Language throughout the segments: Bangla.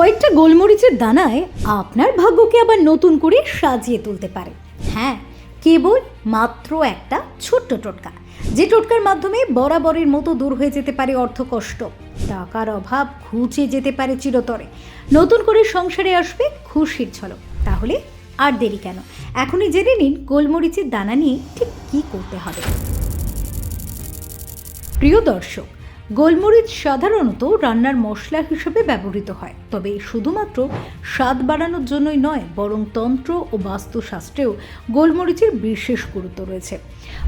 কয়েকটা গোলমরিচের দানায় আপনার ভাগ্যকে আবার নতুন করে সাজিয়ে তুলতে পারে। হ্যাঁ কেবল মাত্র একটা ছোট্ট টোটকা। যে টোটকার মাধ্যমে বরাবরের মতো দূর হয়ে যেতে পারে অর্থকষ্ট টাকার অভাব ঘুচে যেতে পারে চিরতরে। নতুন করে সংসারে আসবে খুশির ঝলক। তাহলে আর দেরি কেন? এখনই জেনে নিন গোলমরিচের দানা নিয়ে ঠিক কী করতে হবে। প্রিয় দর্শক গোলমরিচ সাধারণত রান্নার মশলা হিসেবে ব্যবহৃত হয়, তবে শুধুমাত্র স্বাদ বাড়ানোর জন্যই নয়, বরং তন্ত্র ও বাস্তুশাস্ত্রেও গোলমরিচের বিশেষ গুরুত্ব রয়েছে।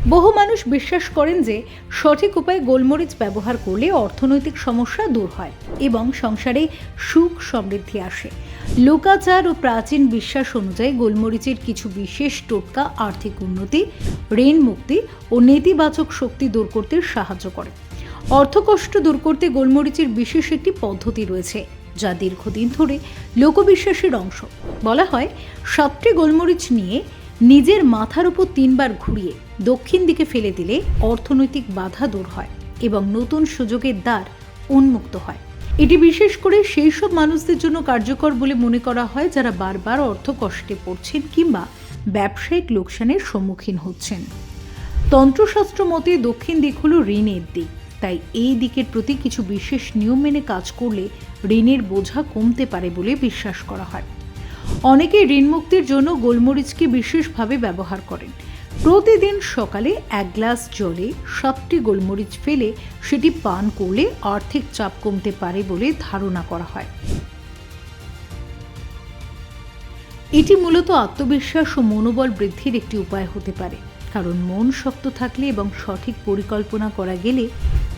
বহু মানুষ বিশ্বাস করেন যে, সঠিক উপায়ে গোলমরিচ ব্যবহার করলে অর্থনৈতিক সমস্যা দূর হয় এবং সংসারে সুখ সমৃদ্ধি আসে। লোকাচার ও প্রাচীন বিশ্বাস অনুযায়ী গোলমরিচের কিছু বিশেষ টোটকা আর্থিক উন্নতি, ঋণ মুক্তি ও নেতিবাচক শক্তি দূর করতে সাহায্য করে। অর্থকষ্ট দূর করতে গোলমরিচের বিশেষ একটি পদ্ধতি রয়েছে, যা দীর্ঘদিন ধরে লোকবিশ্বাসের অংশ। বলা হয়, সাতটি গোলমরিচ নিয়ে নিজের মাথার উপর তিনবার ঘুরিয়ে দক্ষিণ দিকে ফেলে দিলে অর্থনৈতিক বাধা দূর হয় এবং নতুন সুযোগের দ্বার উন্মুক্ত হয়। এটি বিশেষ করে সেই সব মানুষদের জন্য কার্যকর বলে মনে করা হয় যারা বারবার অর্থ কষ্টে পড়ছেন কিংবা ব্যবসায়িক লোকসানের সম্মুখীন হচ্ছেন। তন্ত্রশাস্ত্র মতে দক্ষিণ দিক হল ঋণের দিক। তাই এই দিকের প্রতি কিছু বিশেষ নিয়ম মেনে কাজ করলে ঋণের বোঝা কমতে পারে বলে বিশ্বাস করা হয়। অনেকে ঋণ মুক্তির জন্য গোলমরিচকে বিশেষভাবে ব্যবহার করেন। প্রতিদিন সকালে এক গ্লাস জলে সাতটি গোলমরিচ ফেলে সেটি পান করলে আর্থিক চাপ কমতে পারে বলে ধারণা করা হয়। এটি মূলত আত্মবিশ্বাস ও মনোবল বৃদ্ধির একটি উপায় হতে পারে। কারণ মন শক্ত থাকলে এবং সঠিক পরিকল্পনা করা গেলে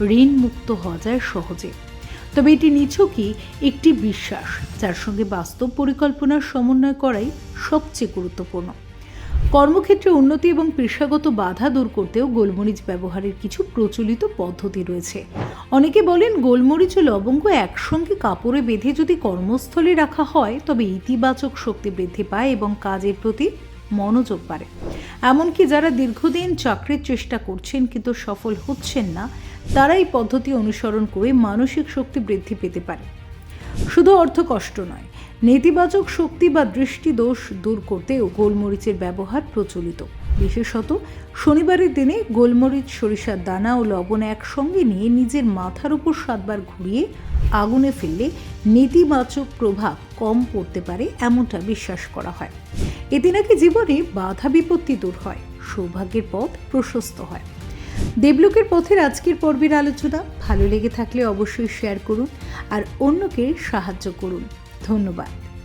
ঋণ মুক্ত হওয়া যায় সহজে। তবে এটি নিছকই একটি বিশ্বাস, যার সঙ্গে বাস্তব পরিকল্পনার সমন্বয় করাই সবচেয়ে গুরুত্বপূর্ণ। কর্মক্ষেত্রে উন্নতি এবং পেশাগত বাধা দূর করতেও গোলমরিচ ব্যবহারের কিছু প্রচলিত পদ্ধতি রয়েছে। অনেকে বলেন গোলমরিচ ও লবঙ্গ একসঙ্গে কাপড়ে বেঁধে যদি কর্মস্থলে রাখা হয়, তবে ইতিবাচক শক্তি বৃদ্ধি পায় এবং কাজের প্রতি মনোযোগ বাড়ে। এমনকি যারা দীর্ঘদিন চাকরির চেষ্টা করছেন কিন্তু সফল হচ্ছেন না তারা এই পদ্ধতি অনুসরণ করে মানসিক শক্তি বৃদ্ধি পেতে পারে। শুধু অর্থ কষ্ট নয়, নেতিবাচক শক্তি বা দৃষ্টি দোষ দূর করতেও গোলমরিচের ব্যবহার প্রচলিত। বিশেষত, শনিবারের দিনে গোলমরিচ, সরিষার দানা ও লবণ একসঙ্গে নিয়ে নিজের মাথার উপর সাতবার ঘুরিয়ে আগুনে ফেললে নেতিবাচক প্রভাব কম পড়তে পারে এমনটা বিশ্বাস করা হয়। এতে নাকি জীবনে বাধা বিপত্তি দূর হয়, সৌভাগ্যের পথ প্রশস্ত হয়। দেবলোকের পথের আজকের পর্বের আলোচনা। ভালো লেগে থাকলে অবশ্যই শেয়ার করুন আর অন্যকে সাহায্য করুন। ধন্যবাদ।